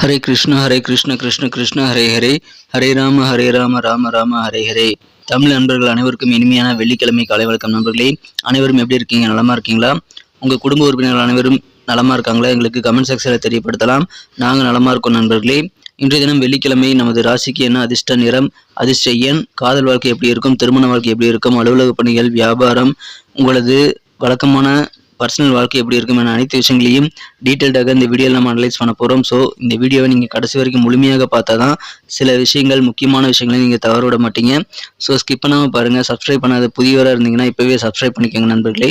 ஹரே கிருஷ்ண ஹரே கிருஷ்ண கிருஷ்ண கிருஷ்ண ஹரே ஹரே. ஹரே ராம ஹரே ராம ராம ராம ஹரே ஹரே. தமிழ் நண்பர்கள் அனைவருக்கும் இனிமையான வெள்ளிக்கிழமை காலை வழக்கம் நண்பர்களே. அனைவரும் எப்படி இருக்கீங்க? நலமா இருக்கீங்களா? உங்க குடும்ப உறுப்பினர்கள் அனைவரும் நலமா இருக்காங்களா? எங்களுக்கு கமெண்ட் செக்ஷனில் தெரியப்படுத்தலாம். நாங்கள் நலமா இருக்கோம் நண்பர்களே. இன்றைய தினம் வெள்ளிக்கிழமை நமது ராசிக்கு என்ன அதிர்ஷ்ட நிறம் அதிர்ஷ்ட எண் காதல் வாழ்க்கை எப்படி இருக்கும் திருமண வாழ்க்கை எப்படி இருக்கும் அலுவலக பணிகள் வியாபாரம் உங்களது வழக்கமான பர்சனல் வாழ்க்கை எப்படி இருக்கும் என அனைத்து விஷயங்களையும் டீட்டெயில்டாக இந்த வீடியோவில் நம்ம அனலைஸ் பண்ண போகிறோம் ஸோ இந்த வீடியோவை நீங்கள் கடைசி வரைக்கும் முழுமையாக பார்த்தா தான் சில விஷயங்கள் முக்கியமான விஷயங்களை நீங்கள் தவற விட மாட்டீங்க. ஸோ ஸ்கிப் பண்ணாமல் பாருங்கள் சப்ஸ்கிரைப் பண்ணாத புதியவராக இருந்தீங்கன்னா இப்போவே சப்ஸ்கிரைப் பண்ணிக்கோங்க நண்பர்களே.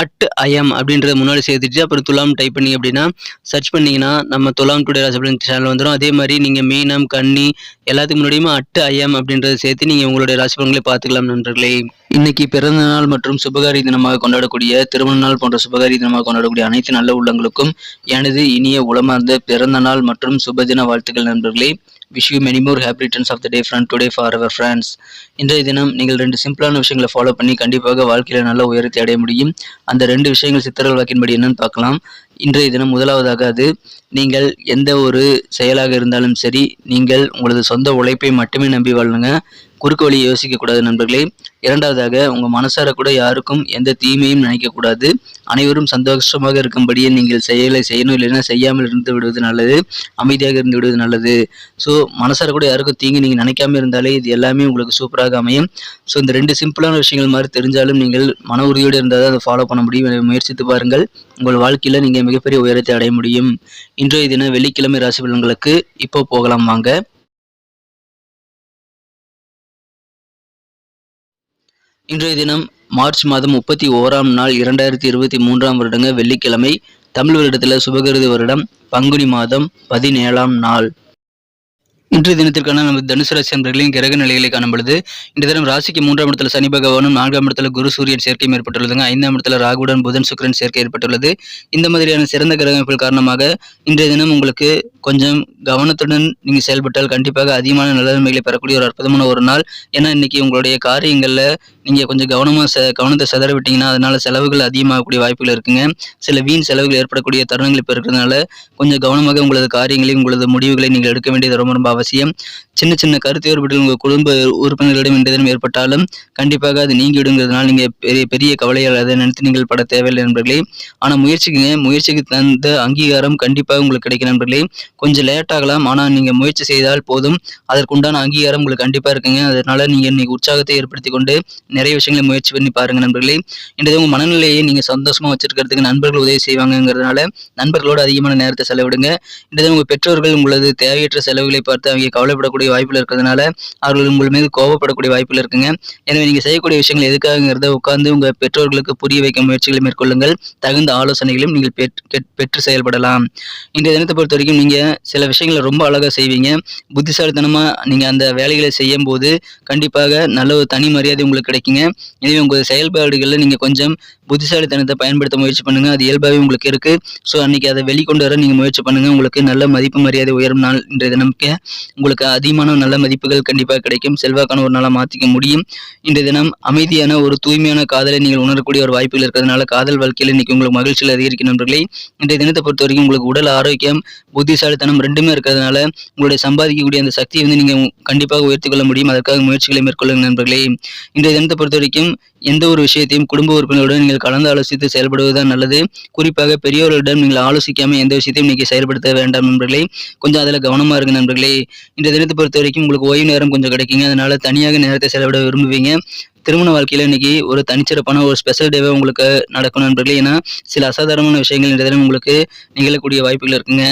அட் ஐஎம் அப்படின்றத முன்னாடி சேர்த்துட்டு அப்புறம் துலாம் டைப் பண்ணி அப்படின்னா சர்ச் பண்ணிங்கன்னா நம்ம துலாம் டுடே ராசிபலன் சேனல் வந்துடும் அதே மாதிரி நீங்கள் மீனம் கன்னி எல்லாத்துக்கு முன்னாடியுமே அட் ஐஎம் அப்படின்றத சேர்த்து நீங்கள் உங்களுடைய ராசி பலன்களை பார்த்துக்கலாம் நண்பர்களே. இன்னைக்கு பிறந்த நாள் மற்றும் சுபகாரி தினமாக கொண்டாடக்கூடிய திருமண நாள் போன்ற சுபகாரி தினமாக கொண்டாடக்கூடிய அனைத்து நல்ல உள்ளங்களுக்கும் எனது இனிய உளமார்ந்த பிறந்த நாள் மற்றும் சுபதின வாழ்த்துக்கள் நண்பர்களே. Wish you many more happy returns of the day friend today for our friends இன்றைய தினம் நீங்கள் ரெண்டு சிம்பிளான விஷயங்களை ஃபாலோ பண்ணி கண்டிப்பாக வாழ்க்கையில் நல்ல உயரத்தை அடைய முடியும். அந்த ரெண்டு விஷயங்கள் சித்தர்கள் வாக்கின்படி என்னன்னு பார்க்கலாம். இன்றைய தினம் முதலாவதாக அது நீங்கள் எந்த ஒரு செயலாக இருந்தாலும் சரி நீங்கள் உங்களது சொந்த உழைப்பை மட்டுமே நம்பி வாழுங்க. குறுக்கு வழி யோசிக்கக்கூடாது நண்பர்களே. இரண்டாவதாக உங்கள் மனசார கூட யாருக்கும் எந்த தீமையும் நினைக்கக்கூடாது. அனைவரும் சந்தோஷமாக இருக்கும்படியே நீங்கள் செயலை செய்யணும் இல்லைன்னா செய்யாமல் இருந்து விடுவது நல்லது அமைதியாக இருந்து விடுவது நல்லது. ஸோ மனசார கூட யாருக்கும் தீங்கு நீங்கள் நினைக்காம இருந்தாலே இது எல்லாமே உங்களுக்கு சூப்பராக அமையும். ஸோ இந்த ரெண்டு சிம்பிளான விஷயங்கள் மாதிரி தெரிஞ்சாலும் நீங்கள் மன உறுதியோடு இருந்தால் தான் அதை ஃபாலோ பண்ண முடியும். முயற்சித்து பாருங்கள். உங்கள் வாழ்க்கையில் நீங்கள் மிகப்பெரிய உயரத்தை அடைய முடியும். இன்றைய தினம் வெள்ளிக்கிழமை ராசி பலன்களுக்கு இப்போ போகலாம் வாங்க. இன்றைய தினம் மார்ச் மாதம் முப்பத்தி ஓராம் நாள் இரண்டாயிரத்தி இருபத்தி மூன்றாம் வருடங்க வெள்ளிக்கிழமை. தமிழ் வருடத்தில் சுபகிருதி வருடம் பங்குனி மாதம் பதினேழாம் நாள். இன்றைய தினத்திற்கான நமது தனுசு ராசி அன்பர்களின் கிரக நிலைகளை காணும் பொழுது இந்த தினம் ராசிக்கு மூன்றாம் இடத்துல சனி பகவானும் நான்காம் இடத்துல குரு சூரியன் சேர்க்கையும் ஏற்பட்டுள்ளதுங்க. ஐந்தாம் இடத்துல ராகுடன் புதன் சுக்கரன் சேர்க்கை ஏற்பட்டுள்ளது. இந்த மாதிரியான சிறந்த கிரக அமைப்புகள் காரணமாக இன்றைய தினம் உங்களுக்கு கொஞ்சம் கவனத்துடன் நீங்கள் செயல்பட்டால் கண்டிப்பாக அதிகமான நல்ல பெறக்கூடிய ஒரு அற்புதமான ஒரு நாள். ஏன்னா இன்னைக்கு உங்களுடைய காரியங்களில் நீங்கள் கொஞ்சம் கவனமாக கவனத்தை செதற விட்டீங்கன்னா அதனால செலவுகள் அதிகமாகக்கூடிய வாய்ப்புகள் இருக்குங்க. சில வீண் செலவுகள் ஏற்படக்கூடிய தருணங்கள் இப்போ இருக்கிறதுனால கொஞ்சம் கவனமாக உங்களது காரியங்களையும் உங்களது முடிவுகளை நீங்கள் எடுக்க வேண்டியது ரொம்ப ரொம்ப அவசியம். சின்ன சின்ன கருத்து வேறுபாடுகள் உங்கள் குடும்ப உறுப்பினர்களிடம் என்றதும் ஏற்பட்டாலும் கண்டிப்பாக அது நீங்கி விடுங்கிறதுனால நீங்கள் பெரிய பெரிய கவலைகள் அதை நினைத்து நீங்கள் பட தேவையில்லை நண்பர்களே. ஆனால் முயற்சிக்குங்க. முயற்சிக்கு தந்த அங்கீகாரம் கண்டிப்பாக உங்களுக்கு கிடைக்கும் நண்பர்களே. கொஞ்சம் லேட் ஆகலாம். ஆனால் நீங்கள் முயற்சி செய்தால் போதும். அதற்குண்டான அங்கீகாரம் உங்களுக்கு கண்டிப்பாக இருக்குங்க. அதனால நீங்கள் இன்னைக்கு உற்சாகத்தை ஏற்படுத்தி கொண்டு நிறைய விஷயங்களை முயற்சி பண்ணி பாருங்க நண்பர்களே. இன்றைய உங்கள் மனநிலையை நீங்கள் சந்தோஷமாக வச்சிருக்கிறதுக்கு நண்பர்கள் உதவி செய்வாங்கங்கிறதுனால நண்பர்களோடு அதிகமான நேரத்தை செலவிடுங்க. இன்றைய உங்கள் பெற்றோர்கள் உங்களது தேவையற்ற செலவுகளை பார்த்து அவங்க கவலைப்படக்கூடிய வாய்ப்பில் இருக்கிறதுனால அவர்கள் உங்கள் மீது கோபப்படக்கூடிய வாய்ப்பில் இருக்குங்க. எனவே நீங்கள் செய்யக்கூடிய விஷயங்கள் எதுக்காகங்கிறத உட்கார்ந்து உங்கள் பெற்றோர்களுக்கு புரிய வைக்க முயற்சிகளை மேற்கொள்ளுங்கள். தகுந்த ஆலோசனைகளையும் நீங்கள் பெற்று செயல்படலாம். இன்றைய தினத்தை பொறுத்த வரைக்கும் நீங்கள் சில விஷயங்களை ரொம்ப அழகாக செய்வீங்க. புத்திசாலித்தனமாக நீங்கள் அந்த வேலைகளை செய்யும் போது கண்டிப்பாக நல்ல ஒரு தனி மரியாதை உங்களுக்கு கிடைக்குங்க. எனவே உங்கள் செயல்பாடுகளில் நீங்கள் கொஞ்சம் புத்திசாலித்தனத்தை பயன்படுத்த முயற்சி பண்ணுங்கள் அது இயல்பாகவே உங்களுக்கு இருக்குது ஸோ அன்றைக்கி அதை வெளிக்கொண்டு வர நீங்கள் முயற்சி பண்ணுங்கள் உங்களுக்கு நல்ல மதிப்பு மரியாதை உயரும் நாள் இன்றைய தினம்க்கு உங்களுக்கு அதிகமான நல்ல மதிப்புகள் கண்டிப்பாக கிடைக்கும். செல்வாக்கான ஒரு நாளாக மாற்றிக்க முடியும். இன்றைய தினம் அமைதியான ஒரு தூய்மையான காதலை நீங்கள் உணரக்கூடிய ஒரு வாய்ப்புகள் இருக்கிறதுனால காதல் வாழ்க்கையில் இன்னைக்கு உங்களுக்கு மகிழ்ச்சியில் அதிகரிக்கும் நண்பர்களே. இன்றைய தினத்தை பொறுத்த வரைக்கும் உங்களுக்கு உடல் ஆரோக்கியம் புத்திசாலித்தனம் ரெண்டுமே இருக்கிறதுனால உங்களுடைய சம்பாதிக்கக்கூடிய அந்த சக்தியை வந்து நீங்கள் கண்டிப்பாக உயர்த்தி கொள்ள முடியும். அதற்காக முயற்சிகளை மேற்கொள்ளுங்கள் நண்பர்களே. இன்றைய தினத்தை பொறுத்த வரைக்கும் எந்த ஒரு விஷயத்தையும் குடும்ப உறுப்பினர்களுடன் நீங்கள் கலந்து ஆலோசித்து செயல்படுவதுதான் நல்லது. குறிப்பாக பெரியவர்களிடம் நீங்கள் ஆலோசிக்காமல் எந்த விஷயத்தையும் நீங்கள் செயல்படுத்த வேண்டாம் நண்பர்களே. கொஞ்சம் அதில் கவனமாக இருங்க நண்பர்களே. இந்த தினத்தை பொறுத்த வரைக்கும் உங்களுக்கு ஓய்வு நேரம் கொஞ்சம் கிடைக்குங்க. அதனால தனியாக நேரத்தை செலவிட விரும்புவீங்க. திருமண வாழ்க்கையில் இன்னைக்கு ஒரு தனிச்சிறப்பான ஒரு ஸ்பெஷல் டேவே உங்களுக்கு நடக்கும் நண்பர்களே. ஏன்னா சில அசாதாரணமான விஷயங்கள் இந்த தினம் உங்களுக்கு நிகழக்கூடிய வாய்ப்புகள் இருக்குங்க.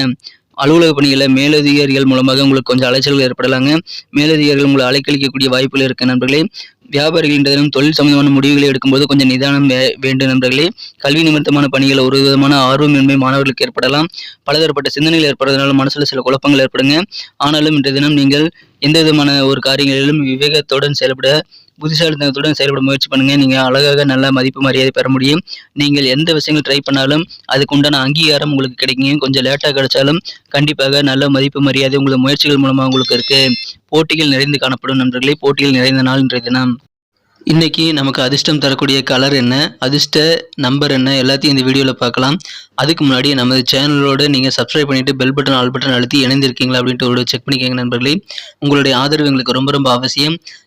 அலுவலக பணிகளில் மேலதிகாரிகள் மூலமாக உங்களுக்கு கொஞ்சம் அலைச்சல்கள் ஏற்படலாங்க. மேலதிகாரிகள் உங்களை அலைக்கழிக்கக்கூடிய வாய்ப்புகள் இருக்கு நண்பர்களே. வியாபாரிகள் இன்றைய தினம் தொழில் சம்பந்தமான முடிவுகளை எடுக்கும்போது கொஞ்சம் நிதானம் வே- வேண்டும் நண்பர்களே. கல்வி நிமித்தமான பணிகள் ஒரு விதமான ஆர்வமின்மை மாணவர்களுக்கு ஏற்படலாம். பலதரப்பட்ட சிந்தனைகள் ஏற்படுறதுனால மனசில் சில குழப்பங்கள் ஏற்படுங்க. ஆனாலும் இன்றைய தினம் நீங்கள் எந்த விதமான ஒரு காரியங்களிலும் விவேகத்துடன் செயல்பட புத்திசாலித்தனத்துடன் செயல்பட முயற்சி பண்ணுங்க. நீங்க அழகாக நல்ல மதிப்பு மரியாதை பெற முடியும். நீங்கள் எந்த விஷயங்கள் ட்ரை பண்ணாலும் அதுக்குண்டான அங்கீகாரம் உங்களுக்கு கிடைக்குங்க. கொஞ்சம் லேட்டாக கிடைச்சாலும் கண்டிப்பாக நல்ல மதிப்பு மரியாதை உங்களது முயற்சிகள் மூலமாக உங்களுக்கு இருக்கு. போட்டிகள் நிறைந்து காணப்படும் நண்பர்களே. போட்டிகள் நிறைந்த நாள் இன்றைய தினம். இன்றைக்கி நமக்கு அதிர்ஷ்டம் தரக்கூடிய கலர் என்ன? அதிர்ஷ்ட நம்பர் என்ன? எல்லாத்தையும் இந்த வீடியோவில் பார்க்கலாம். அதுக்கு முன்னாடி நமது சேனலோடு நீங்கள் சப்ஸ்கிரைப் பண்ணிட்டு பெல் பட்டன் ஆல் பட்டன் அழுத்தி இணைந்திருக்கீங்களா அப்படின்ட்டு ஒரு செக் பண்ணிக்கோங்க நண்பர்களே. உங்களுடைய ஆதரவு எங்களுக்கு ரொம்ப ரொம்ப அவசியம்.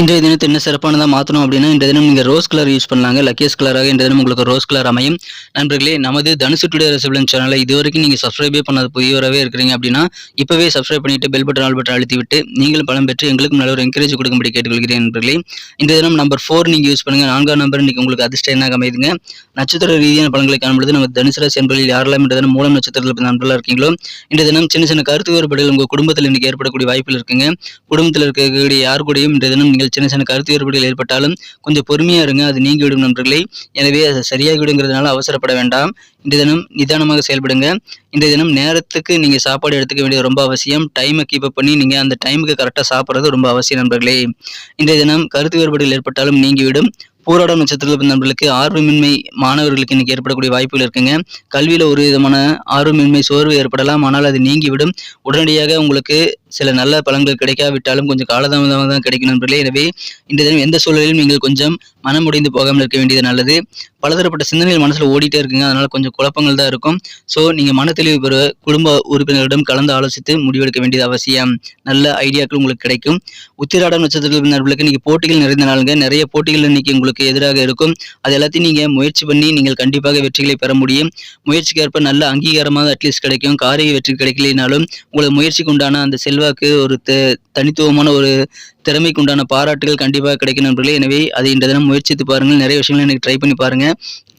இன்றைய தினத்தை என்ன சிறப்பானதாக மாற்றணும் அப்படின்னா இந்த தினம் நீங்கள் ரோஸ் கலர் யூஸ் பண்ணலாங்க. லக்கேஸ் கலராக இன்றைய தினம் உங்களுக்கு ரோஸ் கலர் அமையும். நண்பர்களே நமது தனுசு டுடே ரெசிபிளன் சேனலை இது வரைக்கும் நீங்கள் சப்ஸ்கிரைபே பண்ணாத புதியவராகவே இருக்கிறீங்க அப்படின்னா இப்போவே சப்ஸ்கிரைப் பண்ணிட்டு பெல் பட்டன் ஆல் பட்டன் அழுத்தி விட்டு நீங்களும் பலம் பெற்று எங்களுக்கும் நல்ல ஒரு என்கரேஜ் கொடுக்கும்படி கேட்டுக்கொள்கிறேன் நண்பர்களே. இந்த தினம் நம்பர் ஃபோர் நீங்கள் யூஸ் பண்ணுங்க. நான்காம் நம்பர் இன்னைக்கு உங்களுக்கு அதிர்ஷ்டம் என்ன அமைதுங்க. நட்சத்திர ரீதியான பலன்களை காணும்பொழுது நம்ம தனுசு ராசி என்பதில் யாரெல்லாம் இந்த தினம் மூலம் நட்சத்திரத்தில் நண்பர்களாக இருக்கீங்களோ இந்த தினம் சின்ன சின்ன கருத்து வேறுபாடுகள் உங்கள் குடும்பத்தில் இன்னைக்கு ஏற்படக்கூடிய வாய்ப்பில் இருக்குங்க. குடும்பத்தில் இருக்கக்கூடிய யார் கூடயும் இன்றைய தினம் நீங்கள் சின்ன சின்ன கருத்து வேறுபாடுகள் ஏற்பட்டாலும் கொஞ்சம் பொறுமையா இருங்க அது நீங்கிவிடும் நண்பர்களே. எனவே அது சரியாகிவிடுங்கிறதுனால அவசரப்பட வேண்டாம். இந்த தினம் நிதானமாக செயல்படுங்க. இந்த தினம் நேரத்துக்கு நீங்க சாப்பாடு எடுத்துக்க வேண்டியது ரொம்ப அவசியம். டைமை கீப் அப் பண்ணி நீங்க அந்த டைமுக்கு கரெக்டாக சாப்பிட்றது ரொம்ப அவசியம் நண்பர்களே. இன்றைய தினம் கருத்து வேறுபாடுகள் ஏற்பட்டாலும் நீங்கிவிடும். போராடம் நட்சத்திரத்தில் பிறந்த நண்பர்களுக்கு ஆர்வமின்மை மாணவர்களுக்கு இன்னைக்கு ஏற்படக்கூடிய வாய்ப்புகள் இருக்குங்க. கல்வியில் ஒரு விதமான ஆர்வமின்மை சோர்வு ஏற்படலாம். ஆனால் அது நீங்கிவிடும். உடனடியாக உங்களுக்கு சில நல்ல பலன்கள் கிடைக்காவிட்டாலும் கொஞ்சம் காலதாமதமாக தான் கிடைக்கும் நண்பர்களே. எனவே இந்த தினம் எந்த சூழலிலும் நீங்கள் கொஞ்சம் மனம் உடைந்து போகாமல் இருக்க வேண்டியது நல்லது. பலதரப்பட்ட சிந்தனைகள் மனசில் ஓடிட்டே இருக்குங்க. அதனால் கொஞ்சம் குழப்பங்கள் தான் இருக்கும். ஸோ நீங்கள் மன தெளிவு பெற குடும்ப உறுப்பினர்களிடம் கலந்து ஆலோசித்து முடிவெடுக்க வேண்டியது அவசியம். நல்ல ஐடியாக்கள் உங்களுக்கு கிடைக்கும். உத்திராடம் நட்சத்திரத்தில் நண்பர்களுக்கு இன்னைக்கு போட்டிகள் நிறைந்த நாளுங்க. நிறைய போட்டிகள் இன்னைக்கு உங்களுக்கு எதிராக இருக்கும். அது எல்லாத்தையும் நீங்கள் முயற்சி பண்ணி நீங்கள் கண்டிப்பாக வெற்றிகளை பெற முடியும். முயற்சிக்கு ஏற்ப நல்ல அங்கீகாரமாக அட்லீஸ்ட் கிடைக்கும். காரிய வெற்றி கிடைக்கலைனாலும் உங்களுக்கு முயற்சிக்கு உண்டான அந்த செல் செல்வாக்கு ஒரு தனித்துவமான ஒரு திறமைக்கு உண்டான பாராட்டுகள் கண்டிப்பாக கிடைக்கும் நண்பர்களே. எனவே அதை இந்த தினம் முயற்சித்து பாருங்கள். நிறைய விஷயங்கள் எனக்கு ட்ரை பண்ணி பாருங்கள்